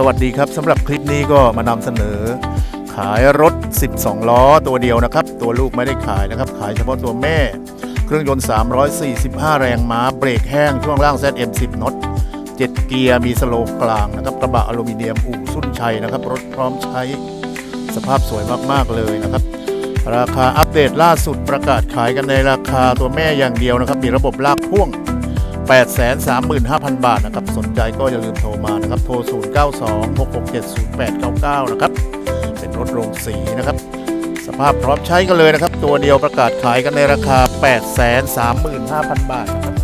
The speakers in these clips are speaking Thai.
สวัสดีครับสำหรับคลิปนี้ก็มานำเสนอ ขายรถ 12 ล้อตัวเดียวนะครับ ตัวลูกไม่ได้ขายนะครับ ขายเฉพาะตัวแม่ เครื่องยนต์ 345 แรงม้าเบรกแห้งช่วงล่าง ZM10 น็อต7เกียร์มีสโลปกลางนะครับกระบะอลูมิเนียมอู่สุนชัยนะครับ รถพร้อมใช้สภาพสวยมาก ๆ เลยนะครับ ราคาอัปเดตล่าสุดประกาศขายกันในราคาตัวแม่อย่างเดียวนะครับ มีระบบลากพ่วง 835,000 บาทนะครับ สนใจก็อย่าลืมโทรมานะครับ โทร 0926670899 นะครับ เป็นรถโรงสีนะครับ สภาพพร้อมใช้กันเลยนะครับ ตัวเดียวประกาศขายกันในราคา 835,000 บาทนะครับ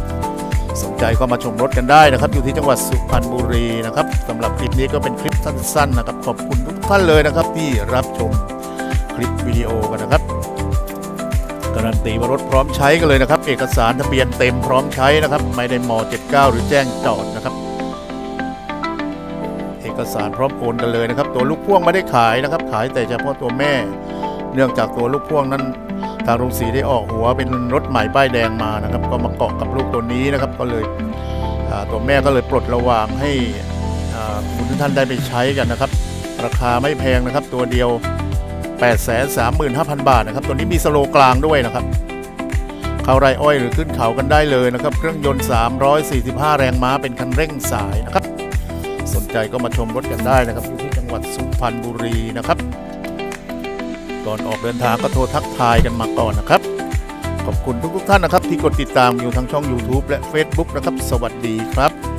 สนใจก็มาชมรถกันได้นะครับ อยู่ที่จังหวัดสุพรรณบุรีนะครับสำหรับคลิปนี้ก็เป็นคลิปสั้นๆนะครับ ขอบคุณทุกท่านเลยนะครับที่รับชมคลิปวิดีโอกันนะครับ การันตีว่ารถพร้อมใช้กันเลยนะครับ เอกสารทะเบียนเต็มพร้อมใช้นะครับ ไม่ได้ม79 หรือแจ้งจอดนะครับ เอกสารพร้อมโอนกันเลยนะครับ ตัวลูกพ่วงไม่ได้ขายนะครับ ขายแต่เฉพาะตัวแม่ เนื่องจากตัวลูกพ่วงนั้นทางโรงสีได้ออกหัวเป็นรถใหม่ป้ายแดงมานะครับ ก็มาเกาะกับลูกตัวนี้นะครับ ก็เลยตัวแม่ก็เลยปลดระวางให้คุณท่านได้ไปใช้กันนะครับ ราคาไม่แพงนะครับ ตัวเดียว 835,000 บาทนะครับ ตัวนี้มีสโลกลางด้วยนะครับ เขาไรอ้อยหรือขึ้นเขากันได้เลยนะครับ เครื่องยนต์ 345 แรงม้าเป็นคันเร่งสายนะครับ สนใจก็มาชมรถกันได้นะครับอยู่ที่จังหวัดสุพรรณบุรีนะครับ ก่อนออกเดินทางก็โทรทักทายกันมาก่อนนะครับ ขอบคุณทุกๆท่านนะครับ ที่กดติดตามอยู่ทั้งช่อง YouTube และ Facebook นะครับ สวัสดีครับ